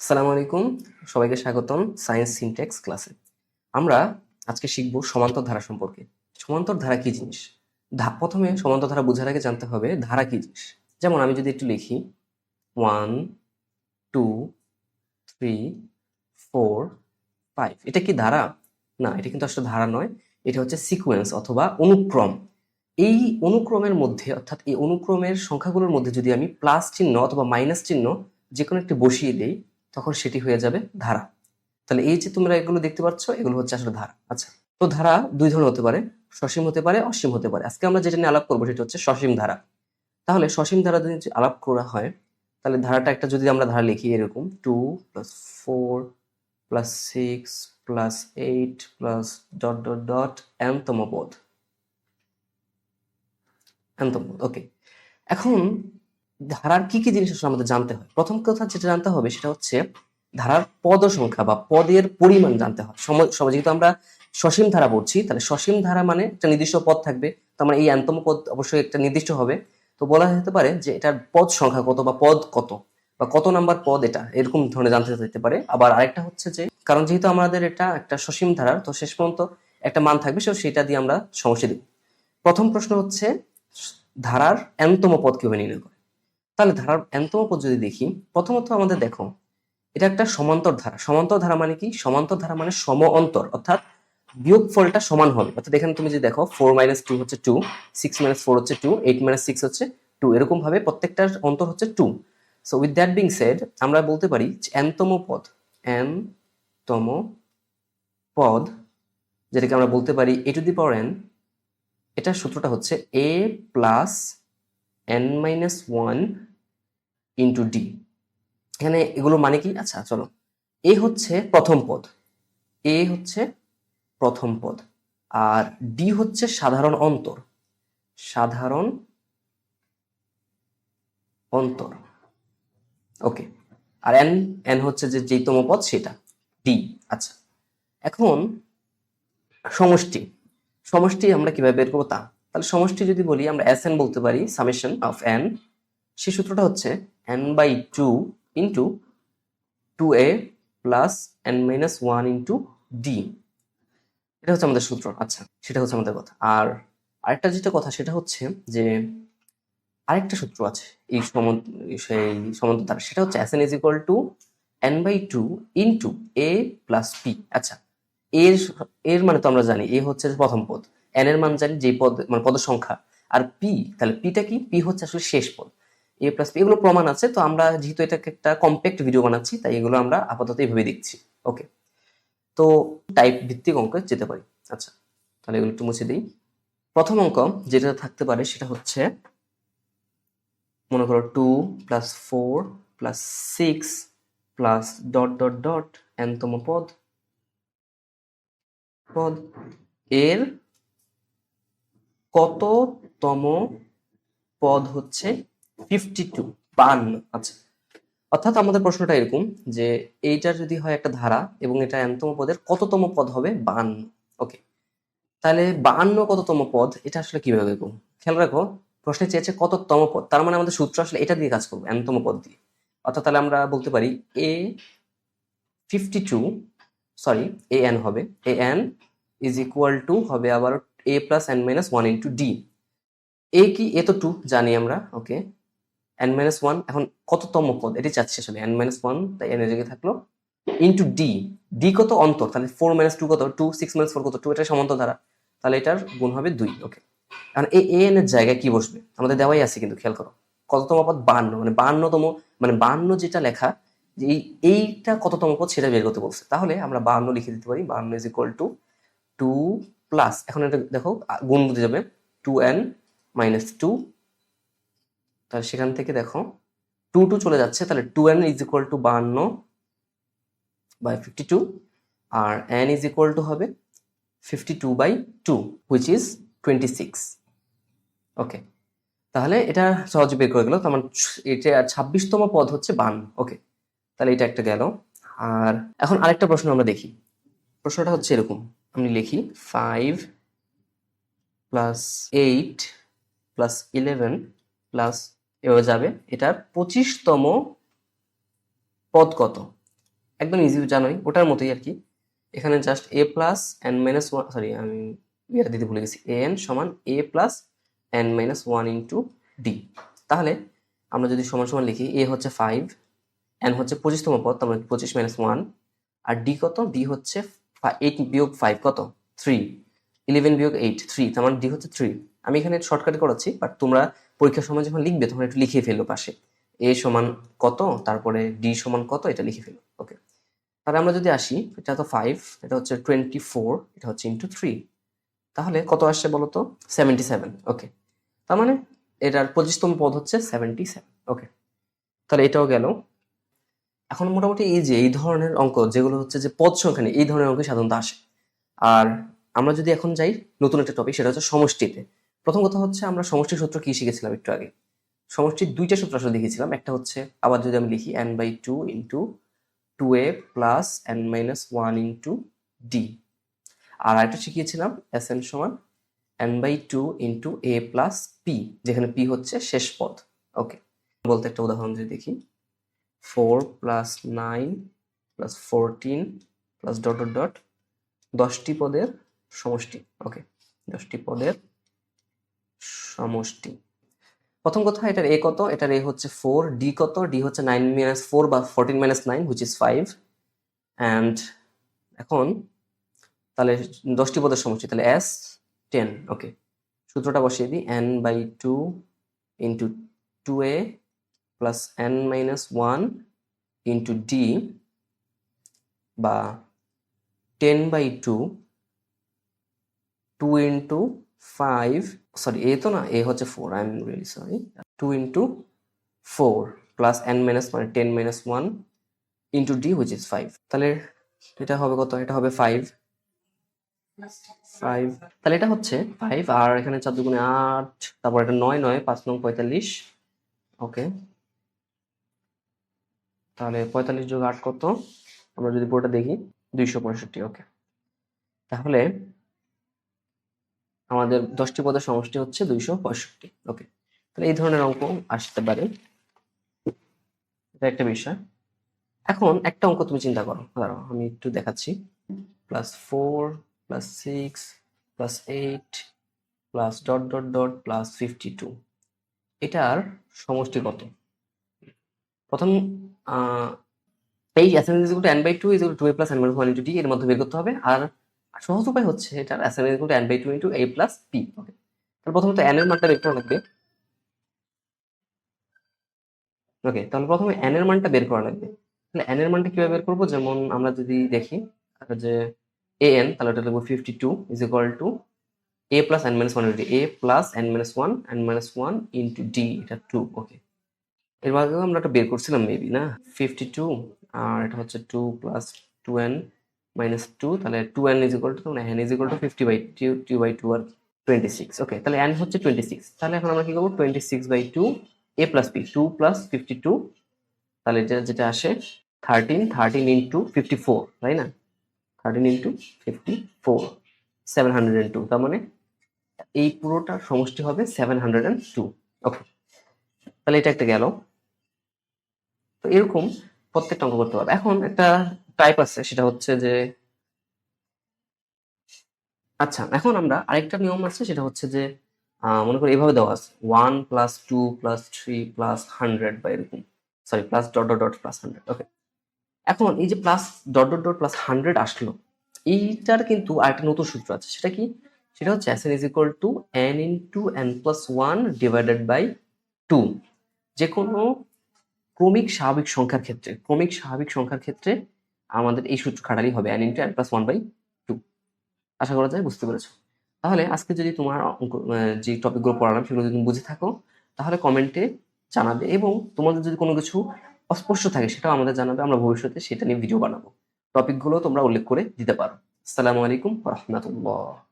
আসসালামু আলাইকুম। সবাইকে স্বাগতম সায়েন্স সিনটেক্স ক্লাসে আমরা আজকে শিখব সমান্তর ধারা সম্পর্কে। সমান্তর ধারা কি জিনিস? প্রথমে সমান্তর ধারা বোঝার আগে জানতে হবে ধারা কি জিনিস? যেমন আমি যদি একটু লিখি one two three four five এটা কি ধারা? না, এটা কিন্তু আসলে ধারা নয়। এটা হচ্ছে সিকোয়েন্স অথবা অনুক্রম। এই অনুক্রমের মধ্যে, অর্থাৎ এই অনুক্রমের সংখ্যাগুলোর মধ্যে যদি আমি প্লাস চিহ্ন অথবা মাইনাস চিহ্ন যে কোনো একটি বসিয়ে দেই তখন সেটি হয়ে যাবে ধারা। তাহলে এই যে তোমরা এগুলো দেখতে পাচ্ছ, এগুলো হচ্ছে আসলে ধারা। আচ্ছা তো ধারা দুই ধরনের হতে পারে। সসীম হতে পারে, অসীম হতে পারে। আজকে আমরা যেটা নিয়ে আলাপ করব সেটা হচ্ছে সসীম ধারা। তাহলে সসীম ধারা যদি আলাপ করা হয়, তাহলে ধারাটা একটা যদি আমরা ধারা লিখি এরকম two plus four plus six plus eight plus dot dot dot এনতম পদ এনতম পদ ওকে এখন ধারার কি কি জিনিস আসলে আমাদের জানতে হয়? প্রথম কথা যেটা জানতে হবে সেটা হচ্ছে ধারার পদ সংখ্যা বা পদের পরিমাণ জানতে হয়। সম- সম- যেহেতু আমরা সসীম ধারা পড়ছি, তাহলে সসীম ধারা মানে একটা নির্দিষ্ট পদ থাকবে। তার মানে এই অ্যান্তম পদ অবশ্যই একটা নির্দিষ্ট হবে। তো বলা যেতে পারে যে এটার পদ সংখ্যা কত বা পদ কত বা কত নাম্বার পদ এটা, এরকম ধরনের জানতে যেতে পারে। আবার আরেকটা হচ্ছে যে, কারণ যেহেতু আমাদের এটা একটা সসীম ধারার, তো শেষ পর্যন্ত একটা মান থাকবে সো সেটা দিয়ে আমরা সমস্যা দিব। প্রথম প্রশ্ন হচ্ছে, ধারার এনতম পদ কীভাবে নির্ণয় করে? তাহলে ধারার এনতম পদ যদি দেখি, প্রথমত আমাদের দেখো, এটা একটা সমান্তর ধারা। সমান্তর ধারা মানে কি? সমান্তর ধারা মানে সম অন্তর, অর্থাৎ বিয়োগ ফলটা সমান হবে। অর্থাৎ এখানে তুমি যদি দেখো ফোর মাইনাস টু হচ্ছে টু সিক্স মাইনাস ফোর হচ্ছে টু এইট মাইনাস সিক্স হচ্ছে টু এরকম ভাবে প্রত্যেকটার অন্তর হচ্ছে two so with that being said আমরা বলতে পারি এনতম পদ এন তম পদ, যেটাকে আমরা বলতে পারি এ টু দি পাওয়ার এন এটার সূত্রটা হচ্ছে a plus n minus one into d এখানে এগুলো মানে কি? আচ্ছা চলো। এ হচ্ছে প্রথম পদ। এ হচ্ছে প্রথম পদ। আর ডি হচ্ছে সাধারণ অন্তর। সাধারণ অন্তর। ওকে আর এন এন হচ্ছে যে যেইতম পদ, সেটা। ডি আচ্ছা। এখন সমষ্টি। সমষ্টি আমরা কীভাবে বের করব তা? তাহলে সমষ্টি যদি বলি, আমরা এস এন বলতে পারি সামেশন অফ এন সেই সূত্রটা হচ্ছে by two into two a plus n minus one into d এটা হচ্ছে আমাদের সূত্র আচ্ছা সেটা হচ্ছে আমাদের কথা। আর আরেকটা যেটা কথা, সেটা হচ্ছে যে আরেকটা সূত্র আছে, এই সমন্ত সেই সমান্তর সেটা হচ্ছে s n is equal to n by two into a plus p আচ্ছা এর এর মানে তো আমরা জানি, এ হচ্ছে প্রথম পদ। এন এর মান জানি যে পদ মানে পদের সংখ্যা। আর পি তাহলে পিটা কি? পি হচ্ছে আসলে শেষ পদ। এ প্লাস এগুলো প্রমাণ আছে, তো আমরা যেহেতু এটাকে একটা কম্প্যাক্ট ভিডিও বানাচ্ছি, তাই এগুলো আমরা আপাতত এইভাবে দেখছি। ওকে তো টাইপ ভিত্তিক অঙ্কে যেতে পারি। আচ্ছা তাহলে এগুলো একটু মুছে দিই। প্রথম অঙ্ক যেটা থাকতে পারে সেটা হচ্ছে, মনে করো two plus four plus six plus dot dot dot এনতম পদ। পদ এর কততম পদ হচ্ছে ফিফটি টু বান্ন আচ্ছা। অর্থাৎ আমাদের প্রশ্নটা এরকম যে এইটার যদি হয় একটা ধারা এবং এটা এনতম পদের কততম পদ হবে? বান্ন ওকে। তাহলে বান্ন কততম পদ, এটা আসলে কীভাবে দেখব? খেয়াল রাখো, প্রশ্নে চেয়েছে কততম পদ, তার মানে আমাদের সূত্র আসলে এটা দিয়ে কাজ করব এনতম পদ দিয়ে। অর্থাৎ তাহলে আমরা বলতে পারি a fifty two sorry a n হবে। A n is equal to হবে আবার a plus n minus one into d a কি? এ তো টু জানি আমরা, ওকে। এন মাইনাস ওয়ান এখন কততম পদ? এটি চাচ্ছি আসলে এন মাইনাস ওয়ান তাই এন জায়গায় থাকল। ইন্টু ডি ডি কত অন্তর? তাহলে ফোর মাইনাস টু কত? টু সিক্স মাইনাস ফোর কত? টু এটা সমান্তর ধারা তাহলে এটার গুণ হবে দুই ওকে এখন এ এন এর জায়গায় কি বসবে? আমাদের দেওয়াই আছে কিন্তু, খেয়াল করো। কততম পদ? বান্ন মানে বান্নতম মানে বান্ন যেটা লেখা, যে এই, এইটা কততম পদ সেটা বের করতে বলছে। তাহলে আমরা বান্ন লিখে দিতে পারি, বান্ন is equal to two plus এখন এটা দেখো গুণ বুঝে যাবে। টু এন মাইনাস টু তাহলে সেখান থেকে দেখো টু টু চলে যাচ্ছে, তাহলে two n is equal to বান্ন বাই ফিফটি টু আর এন ইজ ইকুয়াল টু হবে fifty two by two which is twenty six okay তাহলে এটা সহজে বের করে গেল, তার মানে এটা ছাব্বিশতম পদ হচ্ছে বান্ন ওকে তাহলে এটা একটা গেল। আর এখন আরেকটা প্রশ্ন আমরা দেখি। প্রশ্নটা হচ্ছে এরকম, আমি লিখি five plus eight plus eleven plus এভাবে যাবে। এটার পঁচিশতম পদ কত? একদম ইজি জানোই, ওটার মতোই আর কি। এখানে just a plus n minus one sorry আমি ইয়েটা দিতে ভুলে গেছি। এ এন সমান a plus n minus one into d তাহলে আমরা যদি সমান সমান লিখি এ হচ্ছে ফাইভ এন হচ্ছে পঁচিশতম পদ মানে পঁচিশ মাইনাস ওয়ান আর ডি কত? ডি হচ্ছে এইট বিয়োগ ফাইভ কত? থ্রি ইলেভেন বিয়োগ এইট থ্রি তার মানে ডি হচ্ছে থ্রি আমি এখানে শর্টকাটে করাচ্ছি বাট তোমরা পরীক্ষার সময় যখন লিখবে, তখন একটু লিখে ফেলো পাশে। এ সমান কত? তারপরে ডি সমান কত? এটা লিখে ফেলো ওকে তাহলে আমরা যদি আসি, এটা তো ফাইভ এটা হচ্ছে টোয়েন্টি ফোর এটা হচ্ছে ইন্টু থ্রি তাহলে কত আসছে বলো তো সেভেন্টি সেভেন ওকে তার মানে এটার পঁচিশতম পদ হচ্ছে সেভেন্টি সেভেন ওকে তাহলে এটাও গেল। এখন মোটামুটি এই যে, এই ধরনের অঙ্ক, যেগুলো হচ্ছে যে পদ সংখ্যা নেই এই ধরনের অঙ্ক সাধারণত আসে। আর আমরা যদি এখন যাই নতুন একটা টপিক সেটা হচ্ছে সমষ্টিতে। প্রথম কথা হচ্ছে আমরা সমষ্টি সূত্র কি শিখেছিলাম একটু আগে? সমষ্টির দুইটা সূত্র আসলে দেখেছিলাম একটা হচ্ছে, আবার যদি আমি লিখি n by two into two a plus n minus one into d আর আরেকটা শিখিয়েছিলাম এস এন সমান n by two into a plus p যেখানে পি হচ্ছে শেষ পদ। ওকে বলতে একটা উদাহরণ যদি দেখি। Four plus nine plus fourteen plus dot dot দশটি পদের সমষ্টি ওকে দশটি পদের সমষ্টি। প্রথম কথা, এটার এ কত? এটার এ হচ্ছে ফোর ডি কত? ডি হচ্ছে নাইন মাইনাস ফোর বা fourteen minus nine which is five and এখন, তাহলে দশটি পদের সমষ্টি, তাহলে এস টেন ওকে সূত্রটা বসিয়ে দিই n by two into two a plus n minus one into d বা ten by two two into five sorry a তো না এ হচ্ছে four I am really sorry two into four plus n minus মানে ten minus one into d which is five তাহলে এটা হবে কত? এটা হবে ফাইভ ফাইভ তাহলে এটা হচ্ছে ফাইভ আর এখানে চার দুগুণে আট, তারপর এটা নয় নয়, পাঁচ নং পঁয়তাল্লিশ। ওকে তাহলে পঁয়তাল্লিশ যোগ আট কত? আমরা যদি পুরোটা দেখি, দুইশো পঁয়ষট্টি ওকে তাহলে আমাদের দশটি পদের সমষ্টি হচ্ছে দুইশো পঁয়ষট্টি। ওকে তাহলে এই ধরনের অঙ্ক আসতে পারে। এটা একটা বিষয়। এখন একটা অঙ্ক তুমি চিন্তা করো। দাঁড়াও, আমি একটু দেখাচ্ছি। Plus four plus six plus eight plus dot dot dot plus fifty two এটার সমষ্টি কত? প্রথম এই assignment is to n by two is two a plus n minus one into d এর মধ্যে বের করতে হবে। আর সহজ উপায় হচ্ছে এটার assignment is to n by two into a plus p okay তাহলে প্রথমত এন এর মানটা বের করা লাগবে। ওকে তাহলে প্রথমে এন এর মানটা বের করা লাগবে। তাহলে এন এর মানটা কীভাবে বের করব? যেমন আমরা যদি দেখি যে এ এন তাহলে ওটা লিখব fifty two is equal to a plus n minus one a plus n minus one n minus one into d এটা টু ওকে এর আগেও আমরা একটা বের করছিলাম মেবি না? ফিফটি টু আর এটা হচ্ছে two plus two n minus two তাহলে two n is equal to মানে n is equal to fifty by two two by two R twenty six okay তাহলে এন হচ্ছে টোয়েন্টি সিক্স তাহলে এখন আমরা কি করব? Twenty six by two a plus p two plus fifty two তাহলে এটা যেটা আসে thirteen thirteen into fifty four তাই না? Thirteen into fifty four seven hundred and two তার মানে এই পুরোটার সমষ্টি হবে seven hundred and two okay তাহলে এটা একটা গেল। তো এরকম প্রত্যেকটা অঙ্ক করতে পারবে। এখন একটা টাইপ আছে, সেটা হচ্ছে যে আচ্ছা এখন আমরা আরেকটা নিয়ম আছে, সেটা হচ্ছে যে মনে করি এভাবে দেওয়া আছে one plus two plus three plus hundred বা এরকম। Sorry plus dot dot dot plus hundred okay এখন এই যে plus dot dot dot plus hundred আসলো, এইটার কিন্তু আরেকটা নতুন সূত্র আছে, সেটা কি? সেটা হচ্ছে s n is equal to n in two n plus one divided by two যে কোনো ক্রমিক স্বাভাবিক সংখ্যার ক্ষেত্রে, ক্রমিক স্বাভাবিক সংখ্যার ক্ষেত্রে আমাদের এই সূত্র খাটালি হবে n into n plus one by two আশা করা যায়, বুঝতে পেরেছ? তাহলে আজকে যদি তোমার যে টপিকগুলো পড়ালাম, সেগুলো যদি তুমি বুঝে থাকো, তাহলে কমেন্টে জানাবে এবং তোমাদের যদি কোনো কিছু অস্পষ্ট থাকে, সেটাও আমাদের জানাবে, আমরা ভবিষ্যতে সেটা নিয়ে ভিডিও বানাবো। টপিকগুলো তোমরা উল্লেখ করে দিতে পারো। আসসালামু আলাইকুম রহমতুল্লাহ।